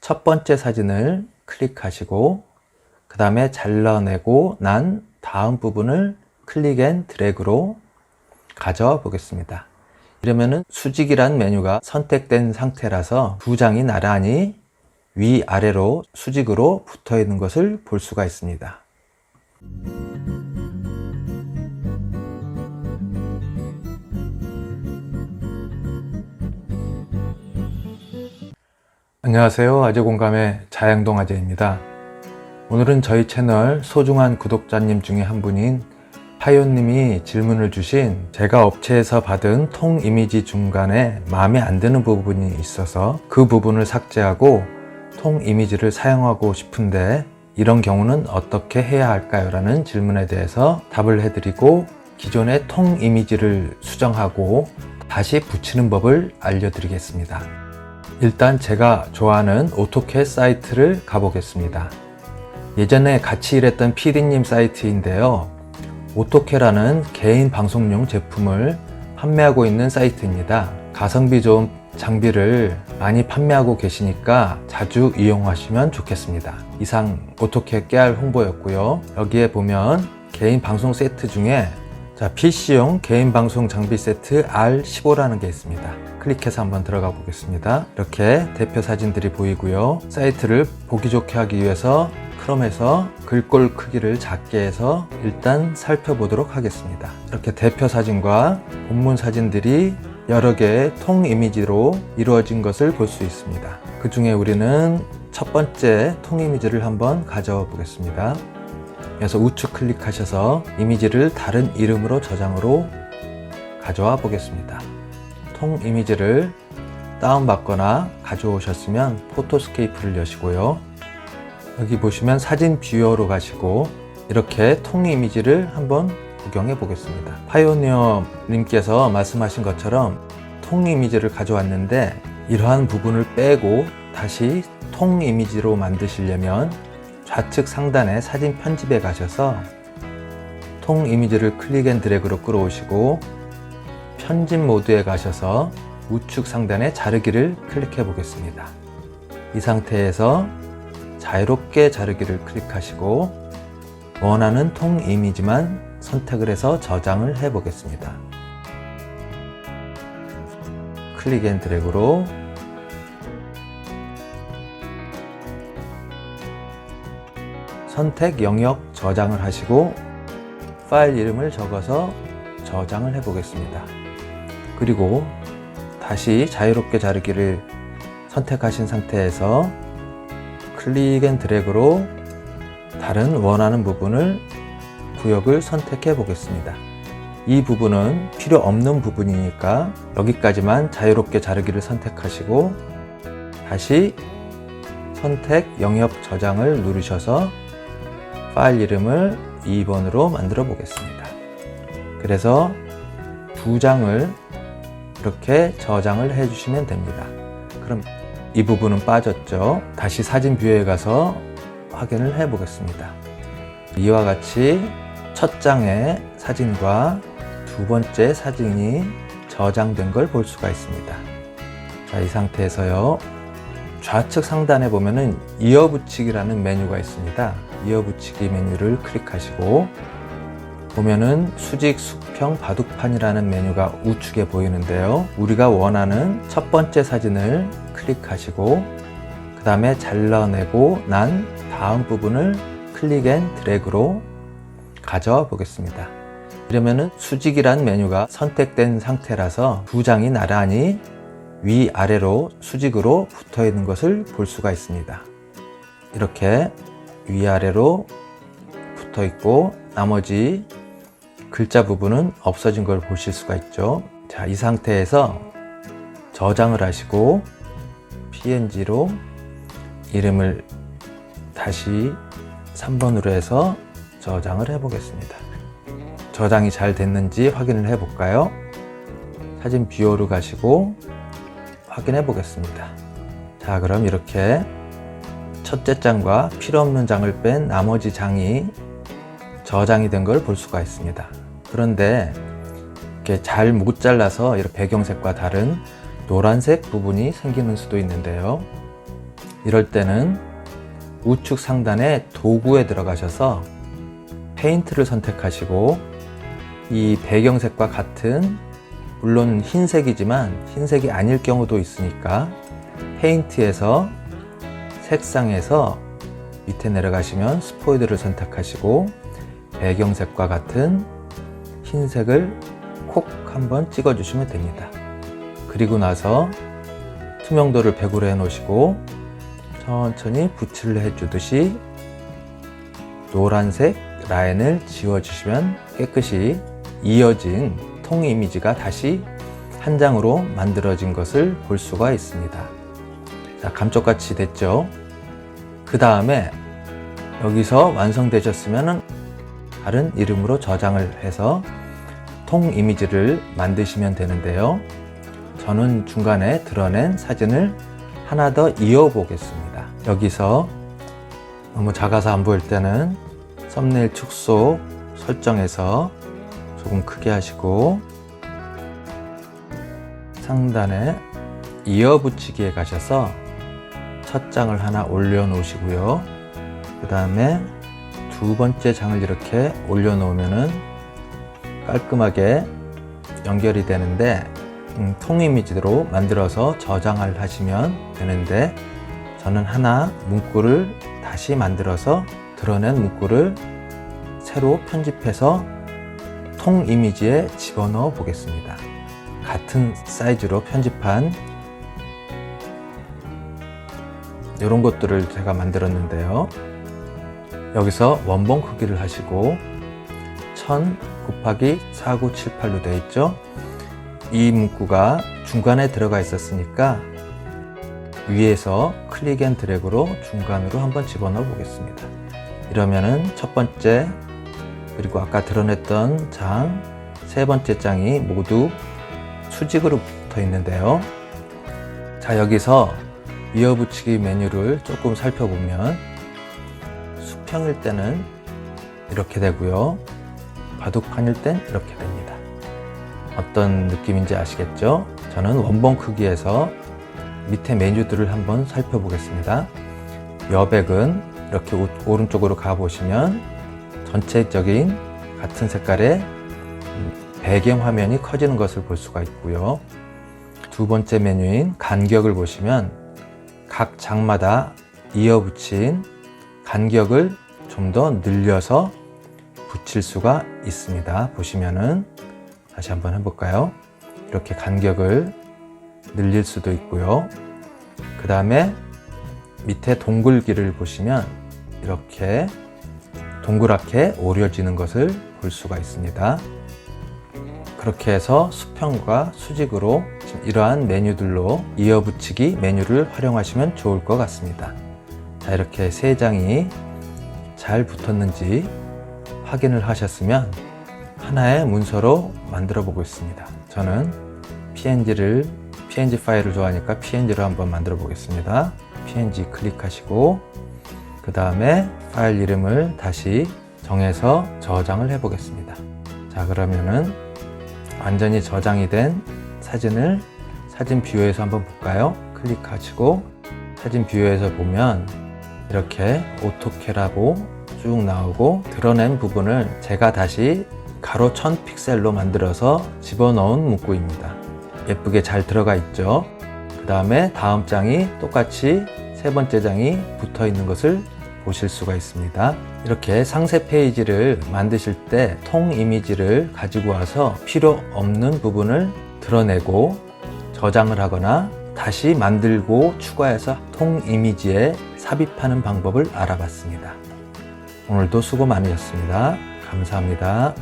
첫 번째 사진을 클릭하시고 그 다음에 잘라내고 난 다음 부분을 클릭 앤 드래그로 가져와 보겠습니다. 이러면은 수직이란 메뉴가 선택된 상태라서 두 장이 나란히 위아래로 수직으로 붙어 있는 것을 볼 수가 있습니다. 안녕하세요. 아재 공감의 자양동 아재입니다. 오늘은 저희 채널 소중한 구독자님 중에 한 분인 파요님이 질문을 주신 제가 업체에서 받은 통 이미지 중간에 마음에 안 드는 부분이 있어서 그 부분을 삭제하고 통 이미지를 사용하고 싶은데 이런 경우는 어떻게 해야 할까요? 라는 질문에 대해서 답을 해드리고 기존의 통 이미지를 수정하고 다시 붙이는 법을 알려드리겠습니다. 일단 제가 좋아하는 오토캐 사이트를 가보겠습니다. 예전에 같이 일했던 PD님 사이트인데요. 오토캐라는 개인 방송용 제품을 판매하고 있는 사이트입니다. 가성비 좋은 장비를 많이 판매하고 계시니까 자주 이용하시면 좋겠습니다. 이상 오토캐 깨알 홍보였고요. 여기에 보면 개인 방송 세트 중에 자, PC용 개인 방송 장비 세트 R15라는 게 있습니다. 클릭해서 한번 들어가 보겠습니다. 이렇게 대표 사진들이 보이고요. 사이트를 보기 좋게 하기 위해서 크롬에서 글꼴 크기를 작게 해서 일단 살펴보도록 하겠습니다. 이렇게 대표 사진과 본문 사진들이 여러 개의 통 이미지로 이루어진 것을 볼 수 있습니다. 그 중에 우리는 첫 번째 통 이미지를 한번 가져와 보겠습니다. 그래서 우측 클릭하셔서 이미지를 다른 이름으로 저장으로 가져와 보겠습니다. 통 이미지를 다운받거나 가져오셨으면 포토스케이프를 여시고요. 여기 보시면 사진 뷰어로 가시고 이렇게 통 이미지를 한번 구경해 보겠습니다. 파이오니어 님께서 말씀하신 것처럼 통 이미지를 가져왔는데 이러한 부분을 빼고 다시 통 이미지로 만드시려면 좌측 상단에 사진 편집에 가셔서 통 이미지를 클릭 앤 드래그로 끌어오시고 편집 모드에 가셔서 우측 상단에 자르기를 클릭해 보겠습니다. 이 상태에서 자유롭게 자르기를 클릭하시고 원하는 통 이미지만 선택을 해서 저장을 해 보겠습니다. 클릭 앤 드래그로 선택 영역 저장을 하시고 파일 이름을 적어서 저장을 해 보겠습니다. 그리고 다시 자유롭게 자르기를 선택하신 상태에서 클릭 앤 드래그로 다른 원하는 부분을 구역을 선택해 보겠습니다. 이 부분은 필요 없는 부분이니까 여기까지만 자유롭게 자르기를 선택하시고 다시 선택 영역 저장을 누르셔서 파일 이름을 2번으로 만들어 보겠습니다. 그래서 두 장을 이렇게 저장을 해 주시면 됩니다. 그럼 이 부분은 빠졌죠. 다시 사진 뷰에 가서 확인을 해 보겠습니다. 이와 같이 첫 장의 사진과 두 번째 사진이 저장된 걸 볼 수가 있습니다. 자, 이 상태에서요. 좌측 상단에 보면은 이어붙이기라는 메뉴가 있습니다. 이어붙이기 메뉴를 클릭하시고 보면은 수직 수평 바둑판이라는 메뉴가 우측에 보이는데요. 우리가 원하는 첫 번째 사진을 클릭하시고 그 다음에 잘라내고 난 다음 부분을 클릭 앤 드래그로 가져와 보겠습니다. 이러면은 수직이란 메뉴가 선택된 상태라서 두 장이 나란히 위아래로 수직으로 붙어 있는 것을 볼 수가 있습니다. 이렇게 위아래로 붙어 있고 나머지 글자 부분은 없어진 걸 보실 수가 있죠. 자, 이 상태에서 저장을 하시고 png로 이름을 다시 3번으로 해서 저장을 해 보겠습니다. 저장이 잘 됐는지 확인을 해 볼까요? 사진 뷰어로 가시고 확인해 보겠습니다. 자, 그럼 이렇게 첫째 장과 필요 없는 장을 뺀 나머지 장이 저장이 된 걸 볼 수가 있습니다. 그런데 이렇게 잘 못 잘라서 이런 배경색과 다른 노란색 부분이 생기는 수도 있는데요. 이럴 때는 우측 상단에 도구에 들어가셔서 페인트를 선택하시고 이 배경색과 같은 물론 흰색이지만 흰색이 아닐 경우도 있으니까 페인트에서 색상에서 밑에 내려가시면 스포이드를 선택하시고 배경색과 같은 흰색을 콕 한번 찍어 주시면 됩니다. 그리고 나서 투명도를 100으로 해 놓으시고 천천히 붓칠을 해 주듯이 노란색 라인을 지워 주시면 깨끗이 이어진 통 이미지가 다시 한 장으로 만들어진 것을 볼 수가 있습니다. 자, 감쪽같이 됐죠? 그 다음에 여기서 완성되셨으면 다른 이름으로 저장을 해서 통 이미지를 만드시면 되는데요. 저는 중간에 드러낸 사진을 하나 더 이어 보겠습니다. 여기서 너무 작아서 안 보일 때는 썸네일 축소 설정에서 조금 크게 하시고 상단에 이어 붙이기에 가셔서 첫 장을 하나 올려 놓으시고요. 그 다음에 두 번째 장을 이렇게 올려 놓으면은 깔끔하게 연결이 되는데 음, 통 이미지로 만들어서 저장을 하시면 되는데 저는 하나 문구를 다시 만들어서 드러낸 문구를 새로 편집해서 통 이미지에 집어넣어 보겠습니다. 같은 사이즈로 편집한 이런 것들을 제가 만들었는데요. 여기서 원본 크기를 하시고 1000 곱하기 4978로 되어 있죠. 이 문구가 중간에 들어가 있었으니까 위에서 클릭 앤 드래그로 중간으로 한번 집어넣어 보겠습니다. 이러면은 첫 번째 그리고 아까 드러냈던 장, 세 번째 장이 모두 수직으로 붙어 있는데요. 자, 여기서 이어붙이기 메뉴를 조금 살펴보면 수평일 때는 이렇게 되고요. 바둑판일 땐 이렇게 됩니다. 어떤 느낌인지 아시겠죠? 저는 원본 크기에서 밑에 메뉴들을 한번 살펴보겠습니다. 여백은 이렇게 오- 오른쪽으로 가보시면 전체적인 같은 색깔의 배경 화면이 커지는 것을 볼 수가 있고요. 두 번째 메뉴인 간격을 보시면 각 장마다 이어 붙인 간격을 좀 더 늘려서 붙일 수가 있습니다. 보시면은 다시 한번 해볼까요? 이렇게 간격을 늘릴 수도 있고요. 그 다음에 밑에 동글기를 보시면 이렇게 동그랗게 오려지는 것을 볼 수가 있습니다. 그렇게 해서 수평과 수직으로 이러한 메뉴들로 이어붙이기 메뉴를 활용하시면 좋을 것 같습니다. 자, 이렇게 세 장이 잘 붙었는지 확인을 하셨으면 하나의 문서로 만들어 보고 있습니다. 저는 PNG를 PNG 파일을 좋아하니까 PNG로 한번 만들어 보겠습니다. PNG 클릭하시고 그 다음에 파일 이름을 다시 정해서 저장을 해 보겠습니다. 자 그러면은 완전히 저장이 된 사진을 사진 뷰에서 한번 볼까요? 클릭하시고 사진 뷰에서 보면 이렇게 오토캐라고 쭉 나오고 드러낸 부분을 제가 다시 가로 1000 픽셀로 만들어서 집어넣은 문구입니다. 예쁘게 잘 들어가 있죠. 그 다음에 다음 장이 똑같이 세 번째 장이 붙어 있는 것을 보실 수가 있습니다. 이렇게 상세 페이지를 만드실 때 통 이미지를 가지고 와서 필요 없는 부분을 드러내고 저장을 하거나 다시 만들고 추가해서 통 이미지에 삽입하는 방법을 알아봤습니다. 오늘도 수고 많으셨습니다. 감사합니다.